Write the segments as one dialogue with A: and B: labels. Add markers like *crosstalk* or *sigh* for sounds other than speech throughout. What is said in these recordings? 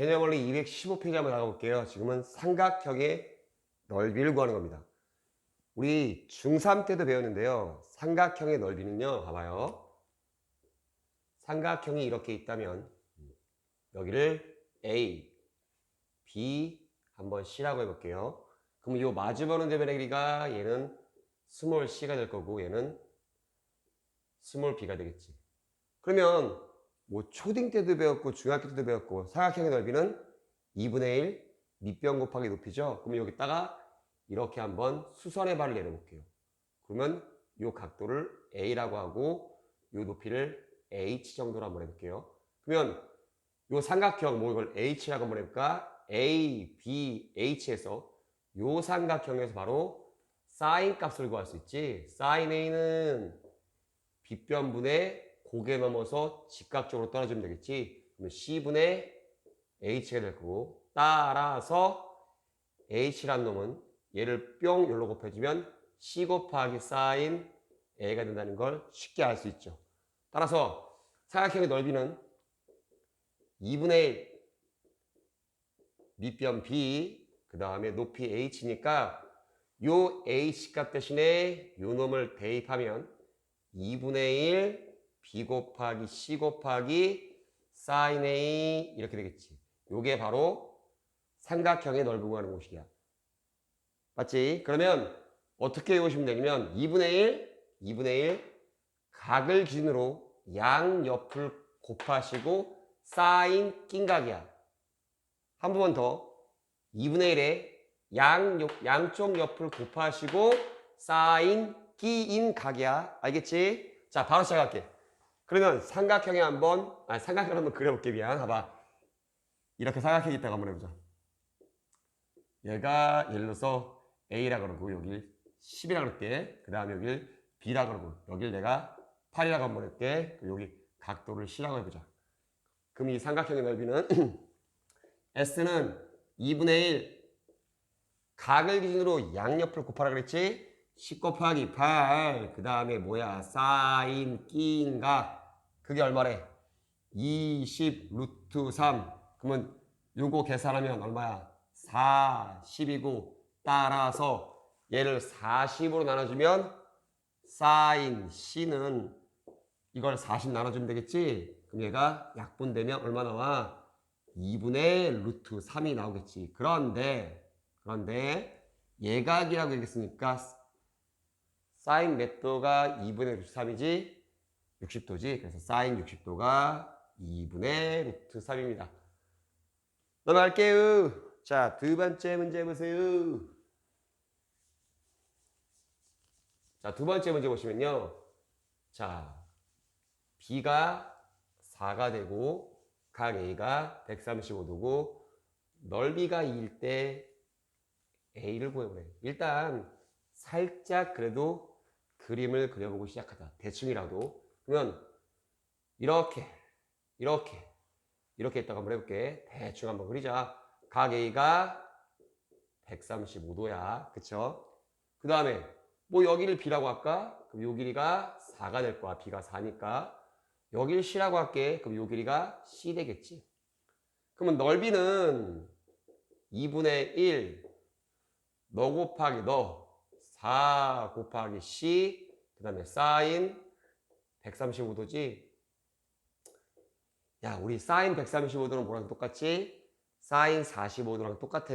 A: 개념 원리 215페이지 한번 나가볼게요. 지금은 삼각형의 넓이를 구하는 겁니다. 우리 중3 때도 배웠는데요. 삼각형의 넓이는요. 봐봐요. 삼각형이 이렇게 있다면 여기를 A, B, 한번 C라고 해볼게요. 그럼 이 마주보는 대변의 길이가 얘는 스몰 C가 될 거고 얘는 스몰 B가 되겠지. 그러면 뭐 초딩 때도 배웠고 중학교 때도 배웠고 삼각형의 넓이는 2분의 1 밑변 곱하기 높이죠. 그럼 여기다가 이렇게 한번 수선의 발을 내려볼게요. 그러면 이 각도를 A라고 하고 이 높이를 H 정도로 한번 해볼게요. 그러면 이 삼각형 뭐 이걸 H라고 한번 해볼까? A, B, H에서 이 삼각형에서 바로 사인 값을 구할 수 있지. 사인 A는 빗변분의 고개 넘어서 직각적으로 떨어지면 되겠지. 그러면 C분의 H가 될 거고 따라서 H란 놈은 얘를 뿅 열로 곱해주면 C 곱하기 사인 A가 된다는 걸 쉽게 알 수 있죠. 따라서 삼각형의 넓이는 2분의 1 밑변 B 그 다음에 높이 H니까 요 H 값 대신에 요 놈을 대입하면 2분의 1 B 곱하기 C 곱하기 사인 A 이렇게 되겠지. 요게 바로 삼각형의 넓이 구하는 공식이야. 맞지? 그러면 어떻게 외우시면 되냐면 2분의 1, 2분의 1 각을 기준으로 양옆을 곱하시고 사인 낀각이야. 한 번 더 2분의 1에 양, 옆- 양쪽 옆을 곱하시고 사인 끼인 각이야. 알겠지? 자, 바로 시작할게. 그러면 삼각형에 한번, 아 삼각형 한번 그려볼게. 미안. 봐봐. 이렇게 삼각형이 있다고 한번 해보자. 얘가 예를 들어서 A라 그러고 여길 10이라 그럴게. 그 다음에 여길 B라 그러고 여길 내가 8이라고 한번 할게. 여기 각도를 C라고 해보자. 그럼 이 삼각형의 넓이는 *clears throat* S는 2분의 1 각을 기준으로 양옆을 곱하라 그랬지? 10 곱하기 8. 그 다음에 뭐야? 사인 끼인 각. 그게 얼마래? 20 루트 3. 그러면 요거 계산하면 얼마야? 40이고 따라서 얘를 40으로 나눠주면 사인 C는 이걸 40 나눠주면 되겠지? 그럼 얘가 약분되면 얼마 나와? 2분의 루트 3이 나오겠지. 그런데, 그런데 예각이라고 얘기했으니까 사인 몇 도가 2분의 루트 3이지? 60도지. 그래서 사인 60도가 2분의 루트 3입니다. 넘어갈게요. 자, 두 번째 문제 보세요. 자, 두 번째 문제 보시면요. 자, B가 4가 되고 각 A가 135도고 넓이가 2일 때 A를 구해보래. 일단 살짝 그래도 그림을 그려보고 시작하자. 대충이라도. 그러면 이렇게 이렇게 이렇게 했다가 한번 해볼게. 대충 한번 그리자. 각 A가 135도야. 그쵸? 그 다음에 뭐 여기를 B라고 할까? 그럼 요 길이가 4가 될 거야. B가 4니까. 여기를 C라고 할게. 그럼 요 길이가 C 되겠지. 그러면 넓이는 2분의 1, 너 곱하기 너, 4 곱하기 C, 그 다음에 사인 135도지. 야, 우리 사인 135도는 뭐랑 똑같지? 사인 45도랑 똑같아.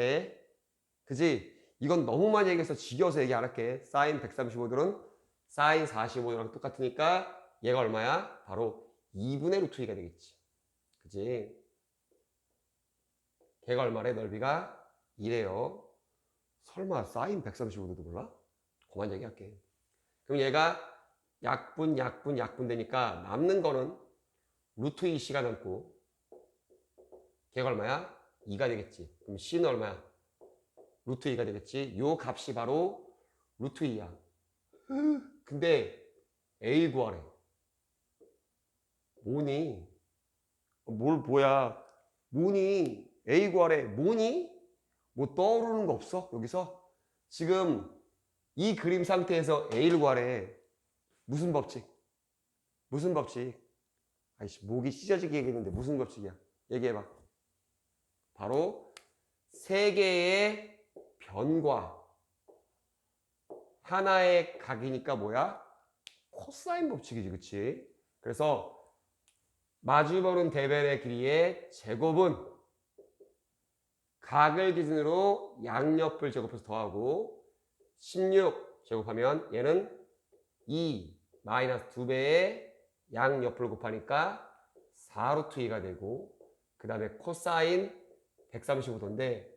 A: 그지? 이건 너무 많이 얘기해서 지겨워서 얘기 안 할게. 사인 135도는 사인 45도랑 똑같으니까 얘가 얼마야? 바로 2분의 루트 2가 되겠지. 그지? 걔가 얼마래? 넓이가 2래요. 설마 사인 135도도 몰라? 그만 얘기할게. 그럼 얘가 약분, 약분, 약분 되니까 남는 거는 루트 2c가 남고 걔가 얼마야? 2가 되겠지. 그럼 c는 얼마야? 루트 2가 되겠지. 요 값이 바로 루트 2야. 근데 A 구하래. 뭐니? 뭘 뭐야? 뭐니? A 구하래. 뭐니? 뭐 떠오르는 거 없어? 여기서? 지금 이 그림 상태에서 A를 구하래. 무슨 법칙? 무슨 법칙? 아이씨, 목이 찢어지게 얘기했는데 무슨 법칙이야? 얘기해봐. 바로 세 개의 변과 하나의 각이니까 뭐야? 코사인 법칙이지, 그치? 그래서 마주보는 대변의 길이의 제곱은 각을 기준으로 양옆을 제곱해서 더하고 16 제곱하면 얘는 2 마이너스 2배의 양옆을 곱하니까 4루트 2가 되고 그 다음에 코사인 135도인데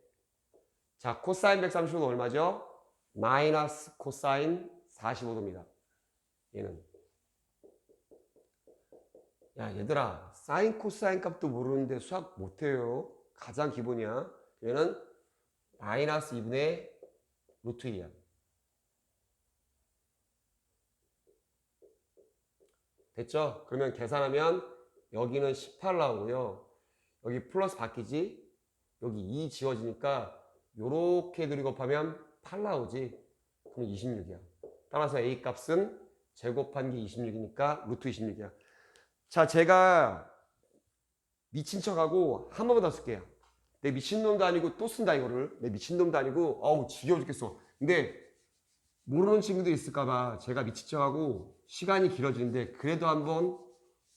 A: 자 코사인 135도 얼마죠? 마이너스 코사인 45도입니다. 얘는 야 얘들아 사인 코사인 값도 모르는데 수학 못해요. 가장 기본이야. 얘는 마이너스 2분의 루트 2야. 됐죠? 그러면 계산하면 여기는 18 나오고요. 여기 플러스 바뀌지? 여기 2 지워지니까 요렇게 둘이 곱하면 8 나오지? 그럼 26이야. 따라서 A 값은 제곱한 게 26이니까 루트 26이야. 자, 제가 미친 척하고 한 번만 더 쓸게요. 내 미친놈도 아니고 또 쓴다 이거를. 내 미친놈도 아니고 어우 지겨워 죽겠어. 근데 모르는 친구들 있을까봐 제가 미친 척하고 시간이 길어지는데 그래도 한번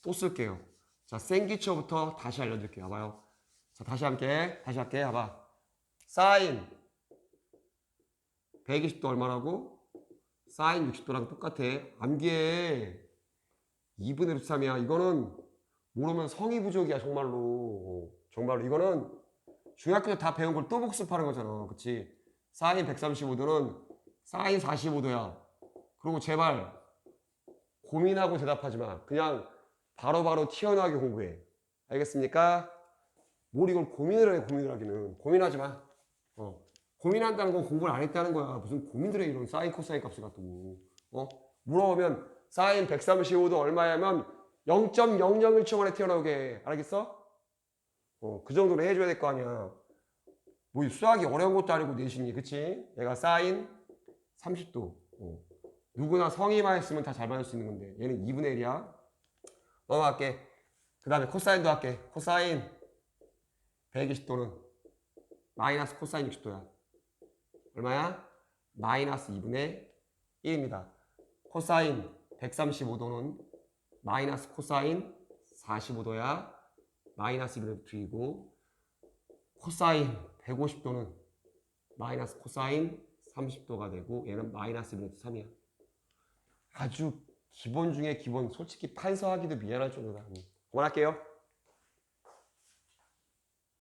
A: 또 쓸게요. 자, 생기처부터 다시 알려드릴게요. 봐봐요. 자, 다시 함께, 다시 할게. 봐봐. 사인 120도 얼마라고? 사인 60도랑 똑같아. 암기해. 2분의 루트 3이야. 이거는 모르면 성의 부족이야, 정말로. 어, 정말로. 이거는 중학교 때다 배운 걸 또 복습하는 거잖아. 그치? 사인 135도는 사인 45도야. 그리고 제발 고민하고 대답하지 마. 그냥 바로 바로 튀어나오게 공부해. 알겠습니까? 뭘 이걸 고민을 해, 고민을 하기는. 고민하지 마. 어. 고민한다는 건 공부를 안 했다는 거야. 무슨 고민들 해, 이런 사인, 코사인 값을 갖고. 어? 물어보면 사인 135도 얼마냐면 0.001초 만에 튀어나오게 해. 알겠어? 어, 그 정도는 해줘야 될 거 아니야. 뭐 수학이 어려운 것도 아니고 내신이, 그치? 얘가 사인 30도. 어. 누구나 성의만 했으면 다잘 맞을 수 있는 건데 얘는 2분의 1이야. 넘어갈게. 그 다음에 코사인도 할게. 코사인 120도는 마이너스 코사인 60도야. 얼마야? 마이너스 2분의 1입니다. 코사인 135도는 마이너스 코사인 45도야. 마이너스 2분의 2이고 코사인 150도는 마이너스 코사인 30도가 되고 얘는 마이너스 2분의 3이야. 아주 기본 중에 기본 솔직히 판서하기도 미안할 정도다. 그만할게요.